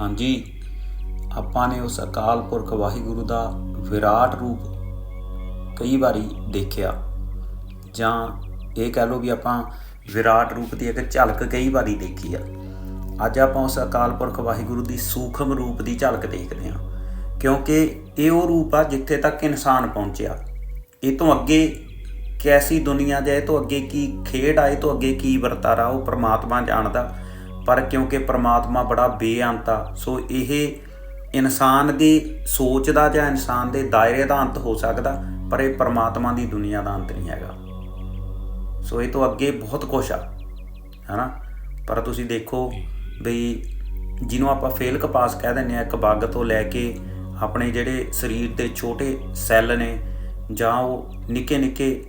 ਹਾਂਜੀ, ਆਪਾਂ ਨੇ ਉਸ ਅਕਾਲ ਪੁਰਖ ਵਾਹਿਗੁਰੂ ਦਾ ਵਿਰਾਟ ਰੂਪ ਕਈ ਵਾਰੀ ਦੇਖਿਆ। ਜਾਂ ਇਹ ਕਹਿ ਲਓ ਵੀ ਆਪਾਂ ਵਿਰਾਟ ਰੂਪ ਦੀ ਇੱਕ ਝਲਕ ਕਈ ਵਾਰੀ ਦੇਖੀ ਆ। ਅੱਜ ਆਪਾਂ ਉਸ ਅਕਾਲ ਪੁਰਖ ਵਾਹਿਗੁਰੂ ਦੀ ਸੂਖਮ ਰੂਪ ਦੀ ਝਲਕ ਦੇਖਦੇ ਹਾਂ। ਕਿਉਂਕਿ ਇਹ ਉਹ ਰੂਪ ਆ ਜਿੱਥੇ ਤੱਕ ਇਨਸਾਨ ਪਹੁੰਚਿਆ। ਇਹ ਤੋਂ ਅੱਗੇ ਕੈਸੀ ਦੁਨੀਆ ਜਾਏ ਤੋਂ ਅੱਗੇ ਕੀ ਖੇਡ ਆਏ ਤੋਂ ਅੱਗੇ ਕੀ ਵਰਤਾਰਾ, ਉਹ ਪ੍ਰਮਾਤਮਾ ਜਾਣਦਾ। ਪਰ ਕਿਉਂਕਿ ਪ੍ਰਮਾਤਮਾ ਬੜਾ ਬੇਅੰਤ ਆ, ਸੋ ਇਹ ਇਨਸਾਨ ਦੀ ਸੋਚ ਦਾ ਜਾਂ ਇਨਸਾਨ ਦੇ ਦਾਇਰੇ ਦਾ ਅੰਤ ਹੋ ਸਕਦਾ, ਪਰ ਇਹ ਪ੍ਰਮਾਤਮਾ ਦੀ ਦੁਨੀਆ ਦਾ ਅੰਤ ਨਹੀਂ ਹੈਗਾ। ਸੋ ਇਹ ਤੋਂ ਅੱਗੇ ਬਹੁਤ ਕੁਛ ਆ, ਹੈਨਾ? ਪਰ ਤੁਸੀਂ ਦੇਖੋ ਵੀ ਜਿਹਨੂੰ ਆਪਾਂ ਫੇਲ ਕਪਾਸ ਕਹਿ ਦਿੰਦੇ ਆ ਇੱਕ ਬੱਗ ਤੋਂ ਲੈ ਕੇ ਆਪਣੇ ਜਿਹੜੇ ਸਰੀਰ ਦੇ ਛੋਟੇ ਸੈੱਲ ਨੇ, ਜਾਂ ਉਹ ਨਿੱਕੇ ਨਿੱਕੇ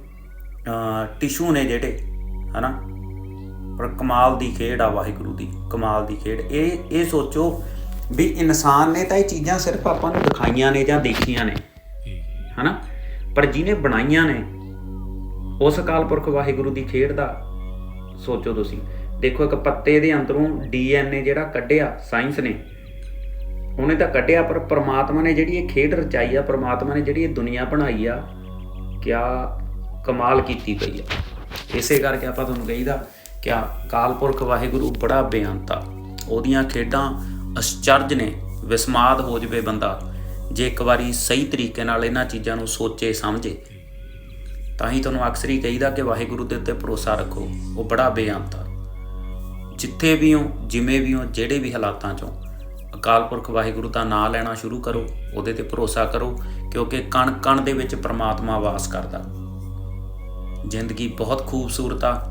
ਟਿਸ਼ੂ ਨੇ ਜਿਹੜੇ, ਹਨਾ? ਪਰ ਕਮਾਲ ਦੀ ਖੇਡ ਆ ਵਾਹਿਗੁਰੂ ਦੀ, ਕਮਾਲ ਦੀ ਖੇਡ। ਇਹ ਇਹ ਸੋਚੋ ਵੀ ਇਨਸਾਨ ਨੇ ਤਾਂ ਇਹ ਚੀਜ਼ਾਂ ਸਿਰਫ ਆਪਾਂ ਨੂੰ ਦਿਖਾਈਆਂ ਨੇ ਜਾਂ ਦੇਖੀਆਂ ਨੇ, ਹਨਾ? ਪਰ ਜਿਹਨੇ ਬਣਾਈਆਂ ਨੇ, ਉਸ ਅਕਾਲ ਪੁਰਖ ਵਾਹਿਗੁਰੂ ਦੀ ਖੇਡ ਦਾ ਸੋਚੋ ਤੁਸੀਂ। ਦੇਖੋ ਇੱਕ ਪੱਤੇ ਦੇ ਅੰਦਰੋਂ ਡੀਐਨਏ ਜਿਹੜਾ ਕੱਢਿਆ, ਸਾਇੰਸ ਨੇ। ਉਹਨੇ ਤਾਂ ਕੱਢਿਆ, ਪਰ ਪ੍ਰਮਾਤਮਾ ਨੇ ਜਿਹੜੀ ਇਹ ਖੇਡ ਰਚਾਈ ਆ, ਪ੍ਰਮਾਤਮਾ ਨੇ ਜਿਹੜੀ ਇਹ ਦੁਨੀਆ ਬਣਾਈ ਆ, ਕਿਆ ਕਮਾਲ ਕੀਤੀ ਪਈ ਆ। ਇਸੇ ਕਰਕੇ ਆਪਾਂ ਤੁਹਾਨੂੰ ਕਹੀਦਾ ਕਿਆ ਆ ਕਾਲਪੁਰਖ ਵਾਹਿਗੁਰੂ ਬੜਾ ਬੇਅੰਤ ਆ। ਉਹਦੀਆਂ ਖੇਡਾਂ ਅਚਰਜ ਨੇ, ਵਿਸਮਾਦ ਹੋ ਜਵੇ ਬੰਦਾ। ਜੇ ਇੱਕ ਵਾਰੀ ਸਹੀ ਤਰੀਕੇ ਨਾਲ ਇਹਨਾਂ ਚੀਜ਼ਾਂ ਨੂੰ ਸੋਚੇ, ਸਮਝੇ, ਤਾਂ ਹੀ ਤੁਹਾਨੂੰ ਅਕਸਰ ਹੀ ਕਹੀਦਾ ਕਿ ਵਾਹਿਗੁਰੂ ਦੇ ਉੱਤੇ ਭਰੋਸਾ ਰੱਖੋ, ਉਹ ਬੜਾ ਬੇਅੰਤ ਆ। ਜਿੱਥੇ ਵੀ ਹੋ, ਜਿਵੇਂ ਵੀ ਹੋ, ਜਿਹੜੇ ਵੀ ਹਾਲਾਤਾਂ ਚੋਂ, ਅਕਾਲ ਪੁਰਖ ਵਾਹਿਗੁਰੂ ਦਾ ਨਾਮ ਲੈਣਾ ਸ਼ੁਰੂ ਕਰੋ, ਉਹਦੇ ਤੇ ਭਰੋਸਾ ਕਰੋ, ਕਿਉਂਕਿ ਕਣ ਕਣ ਦੇ ਵਿੱਚ ਪ੍ਰਮਾਤਮਾ ਵਾਸ ਕਰਦਾ। ਜ਼ਿੰਦਗੀ ਬਹੁਤ ਖੂਬਸੂਰਤ ਆ